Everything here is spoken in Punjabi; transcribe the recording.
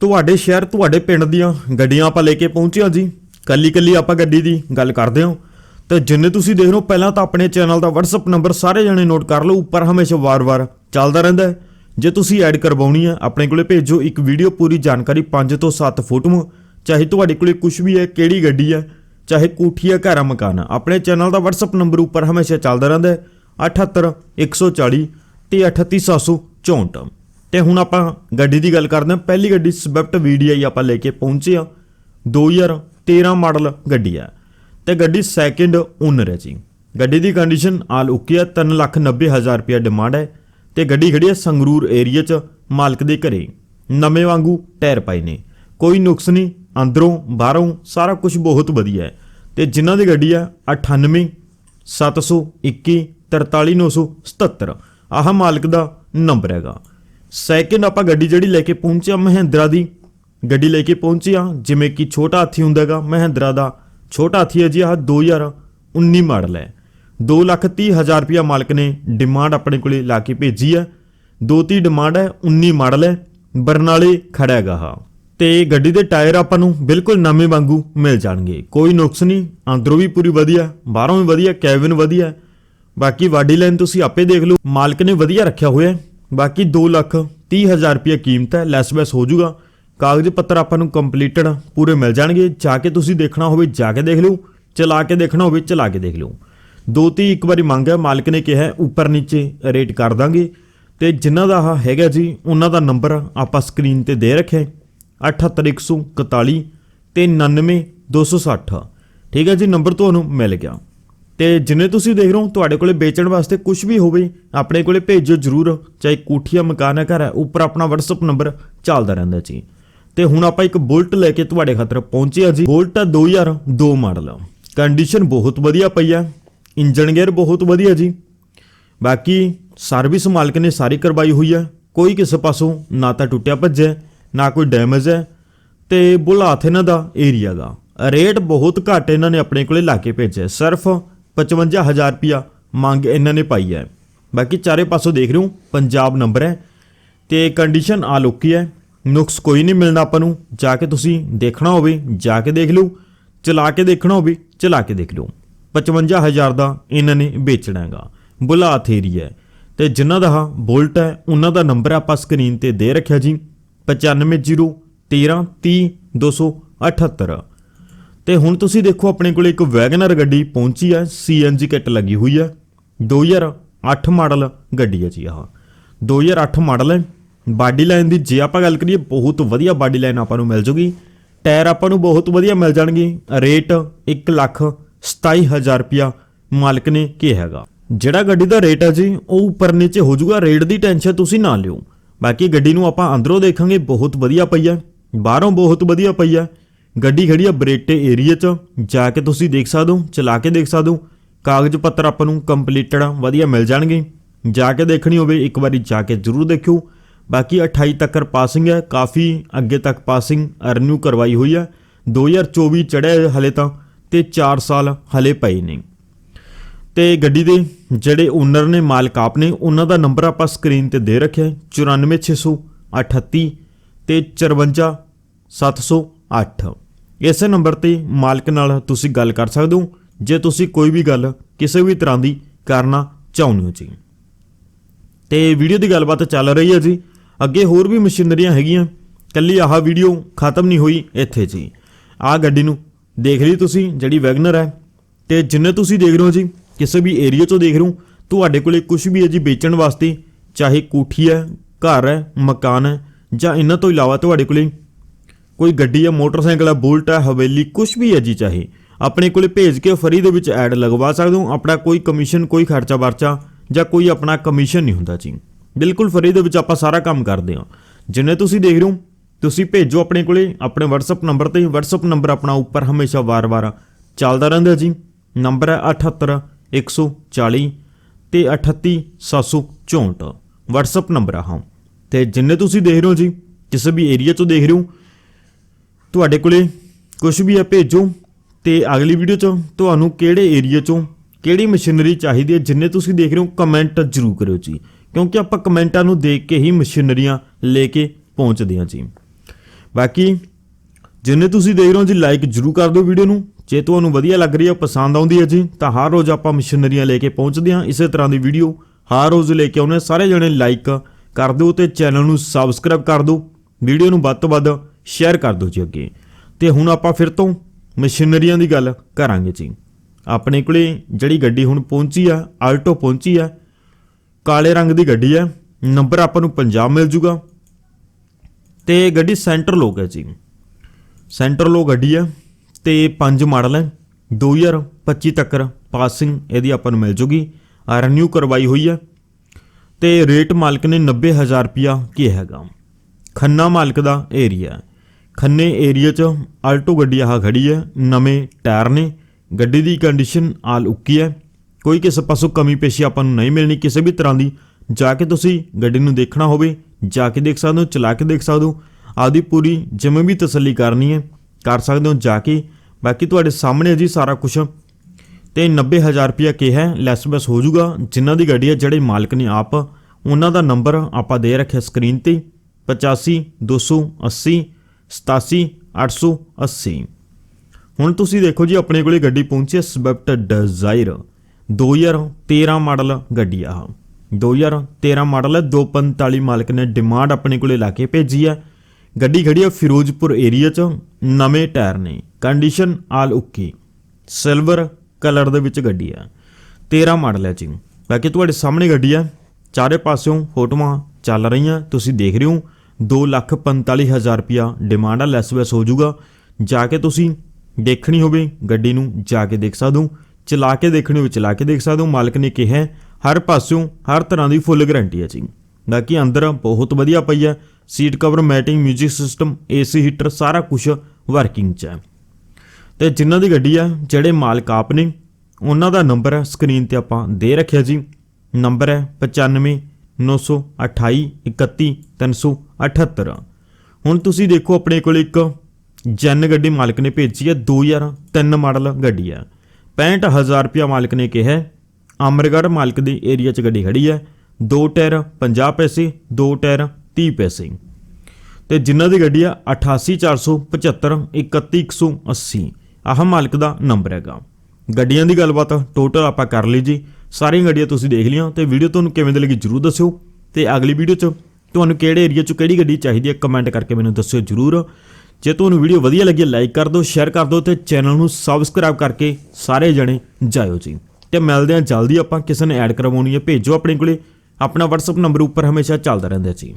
ਤੁਹਾਡੇ ਸ਼ਹਿਰ, ਤੁਹਾਡੇ ਪਿੰਡ ਦੀਆਂ ਗੱਡੀਆਂ ਆਪਾਂ ਲੈ ਕੇ ਪਹੁੰਚੇ ਹਾਂ ਜੀ। ਕੱਲੀ ਕੱਲੀ ਆਪਾਂ ਗੱਡੀ ਦੀ ਗੱਲ ਕਰਦੇ ਹਾਂ। ਤੇ ਜਿੰਨੇ ਤੁਸੀਂ ਦੇਖ ਰਹੇ ਹੋ, ਪਹਿਲਾਂ ਤਾਂ ਆਪਣੇ ਚੈਨਲ ਦਾ WhatsApp ਨੰਬਰ ਸਾਰੇ ਜਣੇ ਨੋਟ ਕਰ ਲਓ, ਉੱਪਰ ਹਮੇਸ਼ਾ ਵਾਰ-ਵਾਰ ਚੱਲਦਾ ਰਹਿੰਦਾ ਹੈ। ਜੇ ਤੁਸੀਂ ਐਡ ਕਰਵਾਉਣੀ ਹੈ, ਆਪਣੇ ਕੋਲੇ ਭੇਜੋ ਇੱਕ ਵੀਡੀਓ ਪੂਰੀ ਜਾਣਕਾਰੀ 5 ਤੋਂ 7 ਫੋਟੋਆਂ। ਚਾਹੇ ਤੁਹਾਡੇ ਕੋਲੇ ਕੁਝ ਵੀ ਹੈ, ਕਿਹੜੀ ਗੱਡੀ ਹੈ, ਚਾਹੇ ਕੋਠੀ ਹੈ, ਘਰ ਆ ਮਕਾਨ ਆ ਆਪਣੇ ਚੈਨਲ ਦਾ WhatsApp ਨੰਬਰ ਉੱਪਰ ਹਮੇਸ਼ਾ ਚੱਲਦਾ ਰਹਿੰਦਾ ਹੈ। 78 140 ਤੇ 38764 ਤੇ ਹੁਣ ਆਪਾਂ ਗੱਡੀ ਦੀ ਗੱਲ ਕਰਦੇ ਹਾਂ। ਪਹਿਲੀ ਗੱਡੀ ਸਵਿਫਟ VDI ਆਪਾਂ ਲੈ ਕੇ ਪਹੁੰਚੇ ਆ 2013 ਮਾਡਲ ਗੱਡੀ ਹੈ। ਤੇ ਗੱਡੀ ਸੈਕਿੰਡ ਓਨਰ ਹੈ ਜੀ। ਗੱਡੀ ਦੀ ਕੰਡੀਸ਼ਨ ਆਲ ਓਕੇ ਹੈ 390000 ਰੁਪਏ ਡਿਮਾਂਡ ਹੈ। ਤੇ ਗੱਡੀ ਖੜੀ ਹੈ ਸੰਗਰੂਰ ਏਰੀਆ 'ਚ, ਮਾਲਕ ਦੇ ਘਰੇ। ਨਵੇਂ ਵਾਂਗੂ ਟਾਇਰ ਪਾਈ ਨੇ। ਕੋਈ ਨੁਕਸ ਨਹੀਂ, ਅੰਦਰੋਂ, ਬਾਹਰੋਂ, ਸਾਰਾ ਕੁਝ ਬਹੁਤ ਵਧੀਆ ਹੈ। ਤੇ ਜਿਨ੍ਹਾਂ ਦੀ ਗੱਡੀ ਹੈ 98 721 43977 ਆਹ ਮਾਲਕ ਦਾ ਨੰਬਰ ਹੈਗਾ। ਸੈਕਿੰਡ ਆਪਾਂ ਗੱਡੀ ਜਿਹੜੀ ਲੈ ਕੇ ਪਹੁੰਚਿਆ ਮਹਿੰਦਰਾ ਦੀ, ਗੱਡੀ ਲੈ ਕੇ ਪਹੁੰਚਿਆ ਜਿਵੇਂ ਕਿ ਛੋਟਾ ਹਾਥੀ ਹੁੰਦਾ ਹੈਗਾ ਮਹਿੰਦਰਾ ਦਾ। ਛੋਟਾ ਹਾਥੀ ਹੈ ਜੀ ਆਹ 2019 ਮਾਡਲ ਹੈ। 230000 ਰੁਪਇਆ ਮਾਲਕ ਨੇ ਡਿਮਾਂਡ ਆਪਣੇ ਕੋਲੇ ਲਾ ਕੇ ਭੇਜੀ ਹੈ। ਦੋ ਤੀ ਡਿਮਾਂਡ ਹੈ 19 ਮਾਡਲ ਹੈ, ਬਰਨਾਲੇ ਖੜਾ ਹੈਗਾ ਹਾਂ ਤੇ ਗੱਡੀ ਦੇ ਟਾਇਰ ਆਪਾਂ ਨੂੰ ਬਿਲਕੁਲ ਨਵੇਂ ਵਾਂਗੂ ਮਿਲ ਜਾਣਗੇ। ਕੋਈ ਨੁਕਸ ਨਹੀਂ, ਅੰਦਰੋਂ ਵੀ ਪੂਰੀ ਵਧੀਆ, ਬਾਹਰੋਂ ਵੀ ਵਧੀਆ, ਕੈਬਿਨ ਵਧੀਆ। ਬਾਕੀ ਵਾਡੀ ਲਾਈਨ ਤੁਸੀਂ ਆਪੇ ਦੇਖ ਲਓ, ਮਾਲਕ ਨੇ ਵਧੀਆ ਰੱਖਿਆ ਹੋਇਆ ਬਾਕੀ 2 ਲੱਖ 30 ਹਜ਼ਾਰ ਰੁਪਏ ਕੀਮਤ ਹੈ ਲੈਸ ਬੈਸ ਹੋ ਜਾਊਗਾ। ਕਾਗਜ਼ ਪੱਤਰ ਆਪਾਂ ਨੂੰ ਕੰਪਲੀਟਡ ਪੂਰੇ ਮਿਲ ਜਾਣਗੇ। ਜਾ ਕੇ ਤੁਸੀਂ ਦੇਖਣਾ ਹੋਵੇ, ਜਾ ਕੇ ਦੇਖ ਲਓ। ਚਲਾ ਕੇ ਦੇਖਣਾ ਹੋਵੇ, ਚਲਾ ਕੇ ਦੇਖ ਲਓ। ਦੋ ਤੀ ਇੱਕ ਵਾਰੀ ਮੰਗ ਹੈ, ਮਾਲਕ ਨੇ ਕਿਹਾ ਉੱਪਰ ਨੀਚੇ ਰੇਟ ਕਰ ਦਾਂਗੇ। ਤੇ ਜਿਨ੍ਹਾਂ ਦਾ ਆਹ ਹੈਗਾ ਜੀ, ਉਹਨਾਂ ਦਾ ਨੰਬਰ ਆਪਾਂ ਸਕਰੀਨ ਤੇ ਦੇ ਰੱਖਿਆ ਹੈ। 78141 ਤੇ 99260 ਠੀਕ ਹੈ ਜੀ ਨੰਬਰ ਤੁਹਾਨੂੰ ਮਿਲ ਗਿਆ। ਤੇ ਜਿੰਨੇ ਤੁਸੀਂ ਦੇਖ ਰਹੇ ਹੋ, ਤੁਹਾਡੇ ਕੋਲੇ ਵੇਚਣ ਵਾਸਤੇ ਕੁਝ ਵੀ ਹੋਵੇ, ਆਪਣੇ ਕੋਲੇ ਭੇਜੋ ਜਰੂਰ, ਚਾਹੇ ਕੋਠੀਆ ਮਕਾਨ ਹੈ, ਘਰ ਹੈ, ਉੱਪਰ ਆਪਣਾ WhatsApp ਨੰਬਰ ਚੱਲਦਾ ਰਹਿੰਦਾ ਜੀ। ਤੇ ਹੁਣ ਆਪਾਂ ਇੱਕ ਬੁਲਟ ਲੈ ਕੇ ਤੁਹਾਡੇ ਖਾਤਰ ਪਹੁੰਚੇ ਆ ਜੀ। ਬੁਲਟ ਆ 2002 ਮਾਡਲ। ਕੰਡੀਸ਼ਨ ਬਹੁਤ ਵਧੀਆ ਪਈ ਆ ਇੰਜਨ ਗੇਅਰ ਬਹੁਤ ਵਧੀਆ ਜੀ। ਬਾਕੀ ਸਰਵਿਸ ਮਾਲਕ ਨੇ ਸਾਰੀ ਕਰਵਾਈ ਹੋਈ ਹੈ, ਕੋਈ ਕਿਸੇ ਪਾਸੋਂ ਨਾ ਤਾਂ ਟੁੱਟਿਆ ਭੱਜਿਆ ਨਾ ਕੋਈ ਡੈਮੇਜ ਹੈ ਤੇ ਬੁਲਾਥ ਇਹਨਾਂ ਦਾ ਏਰੀਆ ਦਾ। ਰੇਟ ਬਹੁਤ ਘੱਟ ਇਹਨਾਂ ਨੇ ਆਪਣੇ ਕੋਲੇ ਲਾ ਕੇ ਭੇਜਿਆ ਸਿਰਫ 55000 ਰੁਪਿਆ ਮੰਗ ਇਹਨਾਂ ਨੇ ਪਾਈ ਹੈ। ਬਾਕੀ ਚਾਰੇ ਪਾਸੋਂ ਦੇਖ ਰਹੇ ਹੋ, ਪੰਜਾਬ ਨੰਬਰ ਹੈ ਤੇ ਕੰਡੀਸ਼ਨ ਆ ਲੋਕੀ ਹੈ, ਨੁਕਸ ਕੋਈ ਨਹੀਂ ਮਿਲਣਾ ਆਪਾਂ ਨੂੰ, ਜਾ ਕੇ ਤੁਸੀਂ ਦੇਖਣਾ ਹੋਵੇ, ਜਾ ਕੇ ਦੇਖ ਲਓ, ਚਲਾ ਕੇ ਦੇਖਣਾ ਹੋਵੇ, ਚਲਾ ਕੇ ਦੇਖ ਲਓ। 55000 ਦਾ ਇਹਨਾਂ ਨੇ ਵੇਚਣਾ ਹੈਗਾ ਬੁਲਾ ਏਰੀਆ ਹੈ। ਤੇ ਜਿਨ੍ਹਾਂ ਦਾ ਬੋਲਟ ਹੈ, ਉਹਨਾਂ ਦਾ ਨੰਬਰ ਆਪਾਂ ਸਕਰੀਨ ਤੇ ਦੇ ਰੱਖਿਆ ਜੀ 9501330278 ਤੇ ਹੁਣ ਤੁਸੀਂ ਦੇਖੋ ਆਪਣੇ ਕੋਲ ਇੱਕ ਵੈਗਨਰ ਗੱਡੀ ਪਹੁੰਚੀ ਹੈ ਸੀਐਨਜੀ ਕਿੱਟ ਲੱਗੀ ਹੋਈ ਹੈ 2008 ਮਾਡਲ ਗੱਡੀ ਹੈ ਜੀ ਆਹ। 2008 ਮਾਡਲ ਹੈ। ਬਾਡੀ ਲਾਈਨ ਦੀ ਜੇ ਆਪਾਂ ਗੱਲ ਕਰੀਏ, ਬਹੁਤ ਵਧੀਆ ਬਾਡੀ ਲਾਈਨ ਆਪਾਂ ਨੂੰ ਮਿਲ ਜੂਗੀ। ਟਾਇਰ ਆਪਾਂ ਨੂੰ ਬਹੁਤ ਵਧੀਆ ਮਿਲ ਜਾਣਗੇ। ਰੇਟ 1 ਲੱਖ 27000 ਰੁਪਿਆ ਮਾਲਕ ਨੇ ਕਿਹਾ ਹੈਗਾ। ਜਿਹੜਾ ਗੱਡੀ ਦਾ ਰੇਟ ਹੈ ਜੀ, ਉਹ ਉੱਪਰ ਨੀਚੇ ਹੋ ਜਾਊਗਾ ਰੇਟ ਦੀ ਟੈਨਸ਼ਨ ਤੁਸੀਂ ਨਾ ਲਿਓ। ਬਾਕੀ ਗੱਡੀ ਨੂੰ ਆਪਾਂ ਅੰਦਰੋਂ ਦੇਖਾਂਗੇ, ਬਹੁਤ ਵਧੀਆ ਪਈ ਹੈ ਬਾਹਰੋਂ ਬਹੁਤ ਵਧੀਆ ਪਈ ਹੈ ਗੱਡੀ ਖੜੀ ਆ ਬਰੇਟੇ ਏਰੀਆ 'ਚ। ਜਾ ਕੇ ਤੁਸੀਂ ਦੇਖ ਸਕਦੇ ਹੋ, ਚਲਾ ਕੇ ਦੇਖ ਸਕਦੇ ਹੋ। ਕਾਗਜ਼ ਪੱਤਰ ਆਪਾਂ ਨੂੰ ਕੰਪਲੀਟਡ ਵਧੀਆ ਮਿਲ ਜਾਣਗੇ। ਜਾ ਕੇ ਦੇਖਣੀ ਹੋਵੇ, ਇੱਕ ਵਾਰੀ ਜਾ ਕੇ ਜ਼ਰੂਰ ਦੇਖਿਓ। ਬਾਕੀ 28 ਤੱਕ ਪਾਸਿੰਗ ਹੈ, ਕਾਫੀ ਅੱਗੇ ਤੱਕ ਪਾਸਿੰਗ ਰਿਨਿਊ ਕਰਵਾਈ ਹੋਈ ਹੈ। 2024 ਚੜਿਆ ਹਲੇ ਤਾਂ, ਤੇ 4 ਸਾਲ ਹਲੇ ਪਏ ਨੇ। ਤੇ ਗੱਡੀ ਦੇ ਜਿਹੜੇ ਓਨਰ ਨੇ, ਮਾਲਕ ਆਪ ਨੇ, ਉਹਨਾਂ ਦਾ ਨੰਬਰ ਆਪਾਂ ਸਕਰੀਨ ਤੇ ਦੇ ਰੱਖਿਆ ਹੈ 94638 ਤੇ 54708 ਇਸੇ ਨੰਬਰ ਤੇ ਮਾਲਕ ਨਾਲ ਤੁਸੀਂ ਗੱਲ ਕਰ ਸਕਦੇ ਹੋ। ਜੇ ਤੁਸੀਂ ਕੋਈ ਵੀ ਗੱਲ ਕਿਸੇ ਵੀ ਤਰ੍ਹਾਂ ਦੀ ਕਰਨਾ ਚਾਹੁੰਦੇ ਹੋ ਜੀ। ਤੇ ਵੀਡੀਓ ਦੀ ਗੱਲਬਾਤ ਚੱਲ ਰਹੀ ਹੈ ਜੀ। ਅੱਗੇ ਹੋਰ ਵੀ ਮਸ਼ੀਨਰੀਆਂ ਹੈਗੀਆਂ। ਕੱਲੀ ਆਹ ਵੀਡੀਓ ਖਤਮ ਨਹੀਂ ਹੋਈ ਇੱਥੇ ਜੀ। ਆਹ ਗੱਡੀ ਨੂੰ ਦੇਖ ਲਈ ਤੁਸੀਂ, ਜਿਹੜੀ ਵੈਗਨਰ ਹੈ। ਤੇ ਜਿੰਨੇ ਤੁਸੀਂ ਦੇਖ ਰਹੇ ਹੋ ਜੀ, ਕਿਸੇ ਵੀ ਏਰੀਆ ਤੋਂ ਦੇਖ ਰਹੇ ਹੋ, ਤੁਹਾਡੇ ਕੋਲੇ ਕੁਝ ਵੀ ਹੈ ਜੀ ਵੇਚਣ ਵਾਸਤੇ, ਚਾਹੇ ਕੋਠੀ ਹੈ, ਘਰ ਹੈ, ਮਕਾਨ ਹੈ, ਜਾਂ ਇਹਨਾਂ ਤੋਂ ਇਲਾਵਾ ਤੁਹਾਡੇ ਕੋਲੇ ਕੋਈ ਗੱਡੀ ਹੈ ਮੋਟਰਸਾਈਕਲ ਹੈ ਬੁਲਟ ਹੈ ਹਵੇਲੀ ਕੁਝ ਵੀ ਹੈ ਜੀ ਚਾਹੇ, ਆਪਣੇ ਕੋਲੇ ਭੇਜ ਕੇ ਫਰੀ ਦੇ ਵਿੱਚ ਐਡ ਲਗਵਾ ਸਕਦੇ ਹੋ, ਆਪਣਾ ਕੋਈ ਕਮਿਸ਼ਨ, ਕੋਈ ਖਰਚਾ ਵਰਚਾ ਜਾਂ ਕੋਈ ਆਪਣਾ ਕਮਿਸ਼ਨ ਨਹੀਂ ਹੁੰਦਾ ਜੀ। ਬਿਲਕੁਲ ਫਰੀ ਦੇ ਵਿੱਚ ਆਪਾਂ ਸਾਰਾ ਕੰਮ ਕਰਦੇ ਹਾਂ। ਜਿੰਨੇ ਤੁਸੀਂ ਦੇਖ ਰਹੇ ਹੋ, ਤੁਸੀਂ ਭੇਜੋ ਆਪਣੇ ਕੋਲੇ, ਆਪਣੇ WhatsApp ਨੰਬਰ ਤੇ, WhatsApp ਨੰਬਰ ਆਪਣਾ ਉੱਪਰ ਹਮੇਸ਼ਾ ਵਾਰ-ਵਾਰ ਚੱਲਦਾ ਰਹਿੰਦਾ ਜੀ। ਨੰਬਰ ਹੈ 78 140 ਤੇ 38764 WhatsApp ਨੰਬਰ ਆ, ਹਾਂ। ਤੇ ਜਿੰਨੇ ਤੁਸੀਂ ਦੇਖ ਰਹੇ ਹੋ ਜੀ, ਕਿਸੇ ਵੀ ਏਰੀਆ ਤੋਂ ਦੇਖ ਰਹੇ ਹੋ ਤੁਹਾਡੇ ਕੋਲੇ ਕੁਝ ਵੀ ਹੈ ਭੇਜੋ ਤੇ ਅਗਲੀ ਵੀਡੀਓ 'ਚ ਤੁਹਾਨੂੰ ਕਿਹੜੇ ਏਰੀਆ 'ਚੋਂ ਕਿਹੜੀ ਮਸ਼ੀਨਰੀ ਚਾਹੀਦੀ ਹੈ ਜਿੰਨੇ ਤੁਸੀਂ ਦੇਖ ਰਹੇ ਹੋ ਕਮੈਂਟ ਜ਼ਰੂਰ ਕਰਿਓ ਜੀ। ਕਿਉਂਕਿ ਆਪਾਂ ਕਮੈਂਟਾਂ ਨੂੰ ਦੇਖ ਕੇ ਹੀ ਮਸ਼ੀਨਰੀਆਂ ਲੈ ਕੇ ਪਹੁੰਚਦੇ ਹਾਂ ਜੀ। ਬਾਕੀ ਜਿੰਨੇ ਤੁਸੀਂ ਦੇਖ ਰਹੇ ਹੋ ਜੀ ਲਾਈਕ ਜਰੂਰ ਕਰ ਦਿਓ ਵੀਡੀਓ ਨੂੰ। ਜੇ ਤੁਹਾਨੂੰ ਵਧੀਆ ਲੱਗ ਰਹੀ ਹੈ, ਪਸੰਦ ਆਉਂਦੀ ਹੈ ਜੀ, ਤਾਂ ਹਰ ਰੋਜ਼ ਆਪਾਂ ਮਸ਼ੀਨਰੀਆਂ ਲੈ ਕੇ ਪਹੁੰਚਦੇ ਹਾਂ। ਇਸੇ ਤਰ੍ਹਾਂ ਦੀ ਵੀਡੀਓ ਹਰ ਰੋਜ਼ ਲੈ ਕੇ ਆਉਂਦੇ ਹਾਂ। ਸਾਰੇ ਜਣੇ ਲਾਈਕ ਕਰ ਦਿਓ ਤੇ ਚੈਨਲ ਨੂੰ ਸਬਸਕ੍ਰਾਈਬ ਕਰ ਦਿਓ। ਵੀਡੀਓ ਨੂੰ ਵੱਧ ਤੋਂ ਵੱਧ ਸ਼ੇਅਰ ਕਰ ਦਿਓ ਜੀ ਅੱਗੇ। ਤੇ ਹੁਣ ਆਪਾਂ ਫਿਰ ਤੋਂ ਮਸ਼ੀਨਰੀਆਂ ਦੀ ਗੱਲ ਕਰਾਂਗੇ ਜੀ। ਆਪਣੇ ਕੋਲੇ ਜਿਹੜੀ ਗੱਡੀ ਹੁਣ ਪਹੁੰਚੀ ਆ ਆਲਟੋ ਪਹੁੰਚੀ ਆ, ਕਾਲੇ ਰੰਗ ਦੀ ਗੱਡੀ ਹੈ ਨੰਬਰ ਆਪਾਂ ਨੂੰ ਪੰਜਾਬ ਮਿਲ ਜੂਗਾ। ਤੇ ਗੱਡੀ ਸੈਂਟਰ ਲੋਕ ਹੈ ਜੀ। ਸੈਂਟਰ ਲੋ ਗੱਡੀ ਹੈ ਤੇ ਪੰਜ ਮਾਡਲ ਹੈ 2025 ਤੱਕ ਪਾਸਿੰਗ ਇਹਦੀ ਆਪਾਂ ਨੂੰ ਮਿਲ ਜੂਗੀ। ਆ ਰੀਨਿਊ ਕਰਵਾਈ ਹੋਈ ਹੈ ਤੇ ਰੇਟ ਮਾਲਕ ਨੇ 90000 ਰੁਪਿਆ ਕੀ ਹੈਗਾ। ਖੰਨਾ ਮਾਲਕ ਦਾ ਏਰੀਆ ਖੰਨੇ ਏਰੀਆ 'ਚ ਆਲਟੋ ਗੱਡੀ ਆਹ ਖੜੀ ਹੈ, ਨਵੇਂ ਟਾਇਰ ਨੇ, ਗੱਡੀ ਦੀ ਕੰਡੀਸ਼ਨ ਆਲ ਉੱਕੀ ਹੈ। ਕੋਈ ਕਿਸੇ ਪਾਸੋਂ ਕਮੀ ਪੇਸ਼ੀ ਆਪਾਂ ਨੂੰ ਨਹੀਂ ਮਿਲਣੀ, ਕਿਸੇ ਵੀ ਤਰ੍ਹਾਂ ਦੀ। ਜਾ ਕੇ ਤੁਸੀਂ ਗੱਡੀ ਨੂੰ ਦੇਖਣਾ ਹੋਵੇ, ਜਾ ਕੇ ਦੇਖ ਸਕਦੇ ਹੋ, ਚਲਾ ਕੇ ਦੇਖ ਸਕਦੇ ਹੋ। ਆਪਦੀ ਪੂਰੀ ਜਿਵੇਂ ਵੀ ਤਸੱਲੀ ਕਰਨੀ ਹੈ, ਕਰ ਸਕਦੇ ਹੋ ਜਾ ਕੇ। ਬਾਕੀ ਤੁਹਾਡੇ ਸਾਹਮਣੇ ਹੈ ਜੀ ਸਾਰਾ ਕੁਝ ਤੇ 90000 ਰੁਪਇਆ ਕਿਹਾ ਹੈ ਲੈਸ ਬਸ ਹੋ ਜਾਊਗਾ। ਜਿਨ੍ਹਾਂ ਦੀ ਗੱਡੀ ਹੈ, ਜਿਹੜੇ ਮਾਲਕ ਨੇ ਆਪ, ਉਹਨਾਂ ਦਾ ਨੰਬਰ ਆਪਾਂ ਦੇ ਰੱਖਿਆ ਸਕਰੀਨ ਤੇ। 85 280 87 880 ਹੁਣ ਤੁਸੀਂ ਦੇਖੋ ਜੀ, ਆਪਣੇ ਕੋਲੇ ਗੱਡੀ ਪਹੁੰਚੀ ਹੈ ਸਵਿਫਟ ਡਿਜ਼ਾਇਰ। 2013 ਮਾਡਲ ਗੱਡੀ ਆ 2013 ਮਾਡਲ ਹੈ 245 ਮਾਲਕ ਨੇ ਡਿਮਾਂਡ ਆਪਣੇ ਕੋਲੇ ਲਾ ਕੇ ਭੇਜੀ ਹੈ। ਗੱਡੀ ਖੜੀ ਹੈ ਫਿਰੋਜ਼ਪੁਰ ਏਰੀਆ 'ਚ, ਨਵੇਂ ਟਾਇਰ ਨੇ। Condition all okay silver colour ਦੇ ਵਿੱਚ ਗੱਡੀ ਹੈ 13 ਮਾਡਲ ਹੈ ਜੀ। ਬਾਕੀ ਤੁਹਾਡੇ ਸਾਹਮਣੇ ਗੱਡੀ ਹੈ ਚਾਰੇ ਪਾਸਿਓਂ ਫੋਟੋਆਂ ਚੱਲ ਰਹੀਆਂ, ਤੁਸੀਂ ਦੇਖ ਰਹੇ ਹੋ। 245000 ਰੁਪਿਆ ਡਿਮਾਂਡ ਆ ਲੈਸ ਵੈਸ ਹੋ ਜਾਊਗਾ। ਜਾ ਕੇ ਤੁਸੀਂ ਦੇਖਣੀ ਹੋਵੇ, ਗੱਡੀ ਨੂੰ ਜਾ ਕੇ ਦੇਖ ਸਕਦੇ ਹੋ, ਚਲਾ ਕੇ ਦੇਖਣੀ ਹੋਵੇ, ਚਲਾ ਕੇ ਦੇਖ ਸਕਦੇ ਹੋ, ਮਾਲਕ ਨੇ ਕਿਹਾ ਹਰ ਪਾਸਿਓਂ ਹਰ ਤਰ੍ਹਾਂ ਦੀ ਫੁੱਲ ਗਾਰੰਟੀ ਹੈ ਜੀ। ਬਾਕੀ ਅੰਦਰ ਬਹੁਤ ਵਧੀਆ ਪਈ ਹੈ seat cover matting 뮤직 system AC heater ਸਾਰਾ ਕੁਝ ਵਰਕਿੰਗ 'ਚ ਹੈ। ਤੇ ਜਿਨ੍ਹਾਂ ਦੀ ਗੱਡੀ ਆ, ਜਿਹੜੇ ਮਾਲਕ ਆਪ ਨੇ, ਉਹਨਾਂ ਦਾ ਨੰਬਰ ਸਕਰੀਨ ਤੇ ਆਪਾਂ ਦੇ ਰੱਖਿਆ ਜੀ। ਨੰਬਰ ਹੈ 95 928 31 378 ਹੁਣ ਤੁਸੀਂ ਦੇਖੋ ਆਪਣੇ ਕੋਲ ਇੱਕ ਜੈਨ ਗੱਡੀ ਮਾਲਕ ਨੇ ਭੇਜੀ ਹੈ 2003 ਮਾਡਲ ਗੱਡੀ ਹੈ। 65000 ਰੁਪਇਆ ਮਾਲਕ ਨੇ ਕਿਹਾ ਹੈ। ਮਾਲਕ ਦੇ ਏਰੀਆ 'ਚ ਗੱਡੀ ਖੜੀ ਹੈ, ਦੋ ਟਾਇਰ 50 ਪੈਸੇ, ਦੋ ਟਾਇਰ 30 ਪੈਸੇ। ਤੇ ਜਿਨ੍ਹਾਂ ਦੀ ਗੱਡੀ ਆ 88475 31180 ਆਹ ਮਾਲਕ ਦਾ ਨੰਬਰ ਹੈਗਾ। ਗੱਡੀਆਂ ਦੀ ਗੱਲਬਾਤ ਟੋਟਲ ਆਪਾਂ ਕਰ ਲਈ ਜੀ। ਸਾਰੀਆਂ ਗੱਡੀਆਂ ਤੁਸੀਂ ਦੇਖ ਲਈਆਂ ਤੇ ਵੀਡੀਓ ਤੁਹਾਨੂੰ ਕਿਵੇਂ ਦੀ ਲੱਗੀ ਜਰੂਰ ਦੱਸਿਓ। ਤੇ ਅਗਲੀ ਵੀਡੀਓ 'ਚ ਤੁਹਾਨੂੰ ਕਿਹੜੇ ਏਰੀਆ 'ਚ ਕਿਹੜੀ ਗੱਡੀ ਚਾਹੀਦੀ ਹੈ ਕਮੈਂਟ ਕਰਕੇ ਮੈਨੂੰ ਦੱਸਿਓ ਜਰੂਰ। ਜੇ ਤੁਹਾਨੂੰ ਵੀਡੀਓ ਵਧੀਆ ਲੱਗੀ ਲਾਈਕ ਕਰ ਦਿਓ ਸ਼ੇਅਰ ਕਰ ਦਿਓ ਤੇ ਚੈਨਲ ਨੂੰ ਸਬਸਕ੍ਰਾਈਬ ਕਰਕੇ ਸਾਰੇ ਜਣੇ ਜਾਇਓ ਜੀ। ਤੇ ਮਿਲਦੇ ਹਾਂ ਜਲਦੀ ਆਪਾਂ, ਕਿਸੇ ਨੇ ਐਡ ਕਰਵਾਉਣੀ ਹੈ, ਭੇਜੋ ਆਪਣੇ ਕੋਲੇ। ਆਪਣਾ WhatsApp ਨੰਬਰ ਉੱਪਰ ਹਮੇਸ਼ਾ ਚੱਲਦਾ ਰਹਿੰਦਾ ਜੀ।